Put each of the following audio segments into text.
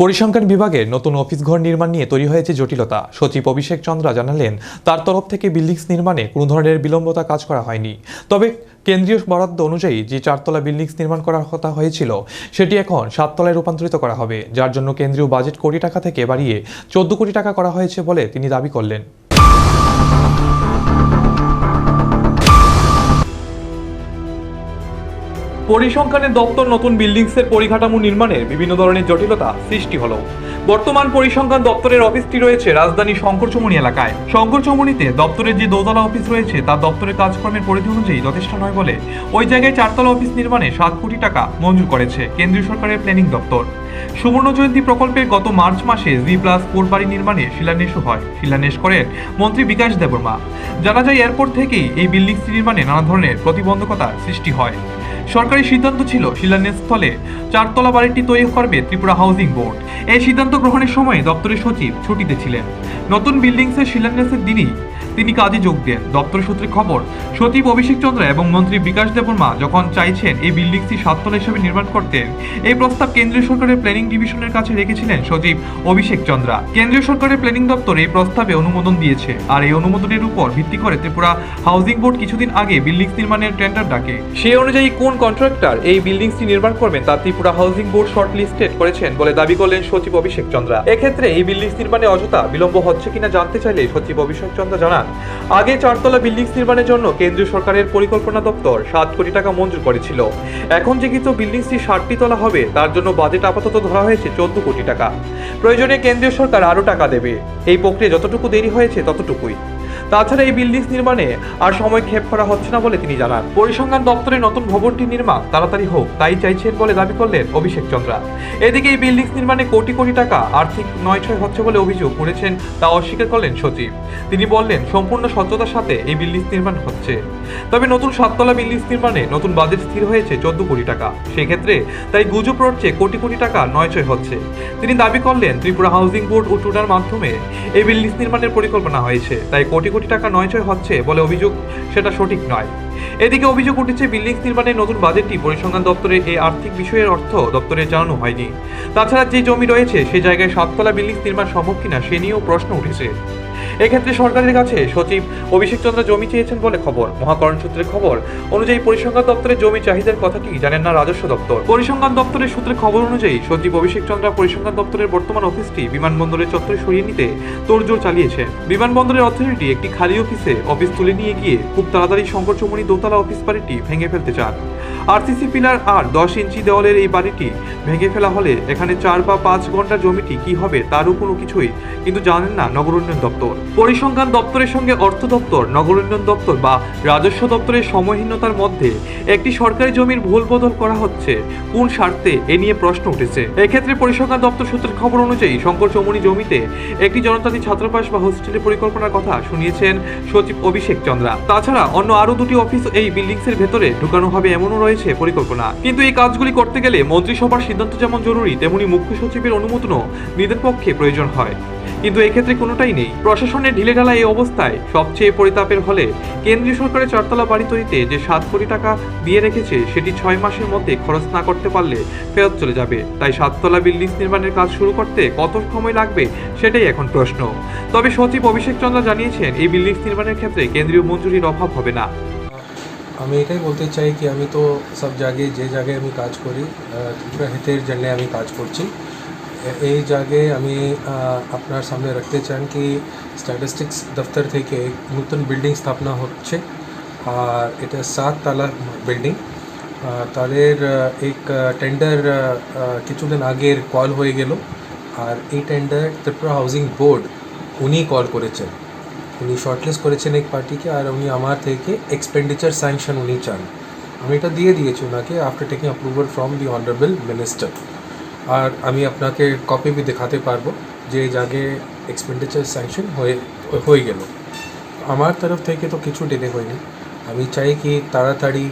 পরিসংখ্যান বিভাগে নতুন অফিস ঘর নির্মাণ নিয়ে তৈরি হয়েছে জটিলতা। সচিব অভিষেক চন্দ্রা জানালেন, তার তরফ থেকে বিল্ডিংস নির্মাণে কোনো ধরনের বিলম্বতা কাজ করা হয়নি। তবে কেন্দ্রীয় বরাদ্দ অনুযায়ী যে চারতলা বিল্ডিংস নির্মাণ করার কথা হয়েছিল, সেটি এখন সাততলায় রূপান্তরিত করা হবে, যার জন্য কেন্দ্রীয় বাজেট কোটি টাকা থেকে বাড়িয়ে চোদ্দ কোটি টাকা করা হয়েছে বলে তিনি দাবি করলেন। পরিসংখ্যানের দপ্তর নতুন বিল্ডিংসের পরিকাঠামো নির্মাণের বিভিন্ন ধরনের জটিলতা সৃষ্টি হলো। বর্তমান পরিসংখ্যান দপ্তরের অফিসটি রয়েছে রাজধানী শঙ্করচমুনি এলাকায়। শঙ্করচমুনিতে দপ্তরের যে দোতলা অফিস রয়েছে, তা দপ্তরের কাজকর্মের পরিধি অনুযায়ী যথেষ্ট নয় বলে ওই জায়গায় চারতলা অফিস নির্মাণে সাত কোটি টাকা মঞ্জুর করেছে কেন্দ্রীয় সরকারের প্ল্যানিং দপ্তর। সুবর্ণ জয়ন্তী প্রকল্পের গত মার্চ মাসে জি প্লাস ফোর বাড়ি নির্মাণে শিলান্যাসও হয়। শিলান্যাস করেন মন্ত্রী বিকাশ দেবর্মা জানা যায়, এরপর থেকেই এই বিল্ডিংসটি নির্মাণে নানা ধরনের প্রতিবন্ধকতার সৃষ্টি হয়। সরকারি সিদ্ধান্ত ছিল শিলান্যাস স্থলে চারতলা বাড়িটি তৈরি করবে ত্রিপুরা হাউজিং বোর্ড। এই সিদ্ধান্ত গ্রহণের সময় দপ্তরের সচিব ছুটিতে ছিলেন। নতুন বিল্ডিংসের শিলান্যাসের দিনই তিনি কাজে যোগ দেন। দপ্তর সূত্রে খবর, সচিব অভিষেক চন্দ্র এবং মন্ত্রী বিকাশ দেববর্মা যখন চাইছেন এই বিল্ডিংটি সাততলা হিসেবে নির্মাণ করতেন এই প্রস্তাব কেন্দ্রীয় সরকারের প্ল্যানিং ডিভিশনের কাছে রেখেছিলেন সচিব অভিষেক চন্দ্রা। কেন্দ্রীয় সরকারের প্ল্যানিং দপ্তর এই প্রস্তাবে অনুমোদন দিয়েছে আর এই অনুমোদনের উপর ভিত্তি করে ত্রিপুরা হাউজিং বোর্ড কিছুদিন আগে বিল্ডিংস নির্মাণের টেন্ডার ডাকে। সেই অনুযায়ী কোন কন্ট্রাক্টর এই বিল্ডিংসটি নির্মাণ করবেন তা Tripura housing board shortlisted করেছেন বলে দাবি করলেন সচিব অভিষেক চন্দ্রা। এক্ষেত্রে এই বিল্ডিংস নির্মাণে অযথা বিলম্ব হচ্ছে কিনা জানতে চাইলে সচিব অভিষেক চন্দ্রা জানান। আগে চারতলা বিল্ডিংস নির্মাণের জন্য কেন্দ্রীয় সরকারের পরিকল্পনা দপ্তর সাত কোটি টাকা মঞ্জুর করেছিল। এখন যে কিন্তু বিল্ডিংসটি ষাটটি তলা হবে, তার জন্য বাজেট আপাতত ধরা হয়েছে চোদ্দ কোটি টাকা। প্রয়োজনে কেন্দ্রীয় সরকার আরও টাকা দেবে। এই প্রক্রিয়া যতটুকু দেরি হয়েছে ততটুকুই। তাছাড়া এই বিল্ডিংস নির্মাণে আর সময় ক্ষেপ করা হচ্ছে না বলে তিনি জানান। পরিসংখ্যান দপ্তরে নতুন ভবনটি নির্মাণ তাড়াতাড়ি হোক, তাই চাইছেন বলে দাবি করলেন অভিষেক চন্দ্রা। এদিকে এই বিল্ডিংস নির্মাণে কোটি কোটি টাকা আর্থিক নয়ছয় হচ্ছে বলে অভিযোগ করেছেন তা অস্বীকার করলেন সচিব। তিনি বললেন, সম্পূর্ণ স্বচ্ছতার সাথে এই বিল্ডিংস নির্মাণ হচ্ছে। তবে নতুন সাততলা বিল্ডিংস নির্মাণে নতুন বাজেট স্থির হয়েছে চোদ্দ কোটি টাকা। সেক্ষেত্রে তাই গুজব রটছে কোটি কোটি টাকা নয়ছয় হচ্ছে। তিনি দাবি করলেন, ত্রিপুরা হাউজিং বোর্ড ও টুডার মাধ্যমে এই বিল্ডিংস নির্মাণের পরিকল্পনা হয়েছে, তাই কোটি কোটি টাকা নয়ছয় হচ্ছে বলে অভিযোগ, সেটা সঠিক নয়। এদিকে অভিযোগ উঠেছে বিল্ডিং নির্মাণের নতুন বাজেটটি পরিসংখ্যান দপ্তরের এই আর্থিক বিষয়ের অর্থ দপ্তরে জানানো হয়নি। তাছাড়া যে জমি রয়েছে, সে জায়গায় সাততলা বিল্ডিং নির্মাণ সম্ভব কিনা, সে নিয়েও প্রশ্ন উঠেছে। এক্ষেত্রে সরকারের কাছে সচিব অভিষেক চন্দ্র জমি চেয়েছেন বলে খবর। মহাকরণ সূত্রের খবর, অনুযায়ী পরিসংখ্যান দপ্তরের জমি চাহিদার কথা কি জানেন না রাজস্ব দপ্তর? পরিসংখ্যান দপ্তরের সূত্রে খবর অনুযায়ী সচিব অভিষেক চন্দ্র পরিসংখ্যান দপ্তরের বর্তমান অফিসটি বিমানবন্দরের চত্বরে সরিয়ে নিতে তোড়জোড় চালিয়েছেন বিমানবন্দরের অথরিটি একটি খালি অফিসে অফিস তুলে নিয়ে গিয়ে খুব তাড়াতাড়ি শঙ্কর চৌমনি দোতলা অফিস বাড়িটি ভেঙে ফেলতে চান। আরসিসি পিলার আর দশ ইঞ্চি দেওয়ালের এই বাড়িটি ভেঙে ফেলা হলে এখানে চার বা পাঁচ ঘণ্টা জমিটি কি হবে তারও কোনো কিছুই কিন্তু জানেন না নগর উন্নয়ন দপ্তর। পরিসংখ্যান দপ্তরের সঙ্গে অর্থ দপ্তর, নগর উন্নয়ন দপ্তর বা রাজস্ব দপ্তরের সময়হীনতার মধ্যে একটি সরকারি জমির ভুল বদল করা হচ্ছে। কোন স্বার্থে? এ নিয়ে প্রশ্ন উঠেছে। এক্ষেত্রে পরিসংখ্যান দপ্তর সূত্রের খবর অনুযায়ী শঙ্কর চৌমনি জমিতে একটি জনজাতি ছাত্রাবাস বা হোস্টেলের পরিকল্পনার কথা শুনিয়েছেন সচিব অভিষেক চন্দ্রা। তাছাড়া অন্য আরও দুটি অফিস এই বিল্ডিংসের ভেতরে ঢুকানো হবে এমনও রয়েছে পরিকল্পনা। কিন্তু এই কাজগুলি করতে গেলে মন্ত্রিসভার সিদ্ধান্ত যেমন জরুরি, তেমনি মুখ্য সচিবের অনুমোদনও নিজের পক্ষে প্রয়োজন হয়। কিন্তু এক্ষেত্রে কোনোটাই নেই। প্রশাসনের ঢিলেঢালা এই অবস্থায় সবচেয়ে পরিতাপের হলে কেন্দ্রীয় সরকারের চারতলা বাড়ি তৈরিতে যে সাত কোটি টাকা দিয়ে রেখেছে, সেটি ছয় মাসের মধ্যে খরচ না করতে পারলে ফেরত চলে যাবে। তাই সাততলা বিল্ডিং নির্মাণের কাজ শুরু করতে কত সময় লাগবে, সেটাই এখন প্রশ্ন। তবে সচিব অভিষেক চন্দ্র জানিয়েছেন, এই বিল্ডিং নির্মাণের ক্ষেত্রে কেন্দ্রীয় মঞ্জুরির অভাব হবে না। আমি এটাই বলতে চাই কি, আমি তো সব জায়গায়, যে জায়গায় আমি কাজ করি হিতের জন্য আমি কাজ করছি। এই জায়গায় আমি আপনার সামনে রাখতে চান কি স্ট্যাটিস্টিক্স দফতর থেকে নতুন বিল্ডিং স্থাপনা হচ্ছে, আর এটা সাত তালা বিল্ডিং তাদের এক টেন্ডার কিছুদিন আগের কল হয়ে গেল, আর এই টেন্ডার ত্রিপুরা হাউজিং বোর্ড উনি কল করেছেন। উনি শর্টলিস্ট করেছেন এক পার্টিকে আর উনি আমার থেকে এক্সপেন্ডিচার স্যাংশন উনি চান। আমি এটা দিয়ে দিয়েছি ওনাকে after taking approval from the honourable minister আর আমি আপনাকে কপি বি দেখাতে পারব যে এই জায়গায় এক্সপেন্ডিচার স্যাংশন হয়ে হয়ে গেল আমার তরফ থেকে তো কিছু ডিলে হয়নি আমি চাই কি তাড়াতাড়ি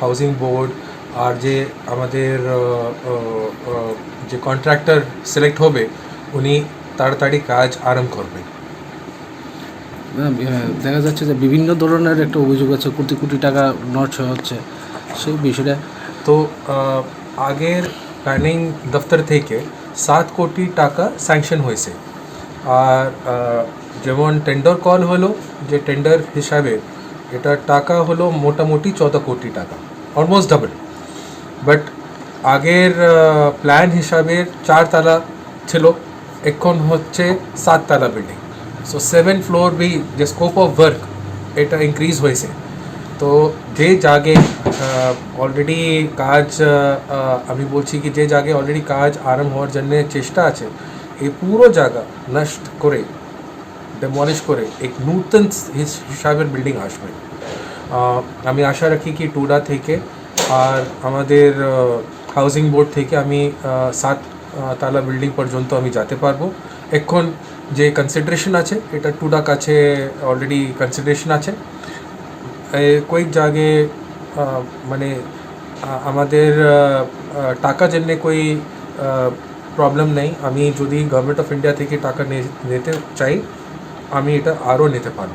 হাউজিং বোর্ড আর যে আমাদের যে কন্ট্রাক্টর সিলেক্ট হবে উনি তাড়াতাড়ি কাজ আরম্ভ করবেন দেখা যাচ্ছে যে বিভিন্ন ধরনের একটা অভিযোগ আছে কোটি কোটি টাকা নষ্ট হচ্ছে সেই বিষয়টা তো আগের প্ল্যানিং দফতর থেকে সাত কোটি টাকা স্যাংশন হয়েছে আর যেমন টেন্ডার কল হলো যে টেন্ডার হিসাবে এটা টাকা হলো মোটামুটি চৌদ্দ কোটি টাকা অলমোস্ট ডাবল বাট আগের প্ল্যান হিসাবে চার তালা ছিল এখন হচ্ছে সাত তালা বিল্ডিং সো সেভেন ফ্লোর বি যে স্কোপ অফ ওয়ার্ক এটা ইনক্রিজ হয়েছে তো যে জাগে অলরেডি কাজ আমি বলছি কি যে জাগে অলরেডি কাজ আরম্ভ হওয়ার জন্য চেষ্টা আছে, এই পুরো জায়গা নষ্ট করে ডেমলিশ করে এক নূতন হিস- হিসাবের বিল্ডিং আসবে। আমি আশা রাখি কি টুডা থেকে আর আমাদের হাউজিং বোর্ড থেকে আমি সাত তালা বিল্ডিং পর্যন্ত আমি যেতে পারব। এখন যে কনসিডারেশন আছে, এটা টুডা কাছে অলরেডি কনসিডারেশন আছে। কয়েক জায়গায় মানে আমাদের টাকা জন্য কই প্রবলেম নেই। আমি যদি গভর্নমেন্ট অফ ইন্ডিয়া থেকে টাকা নিতে চাই, আমি এটা আরও নিতে পারব।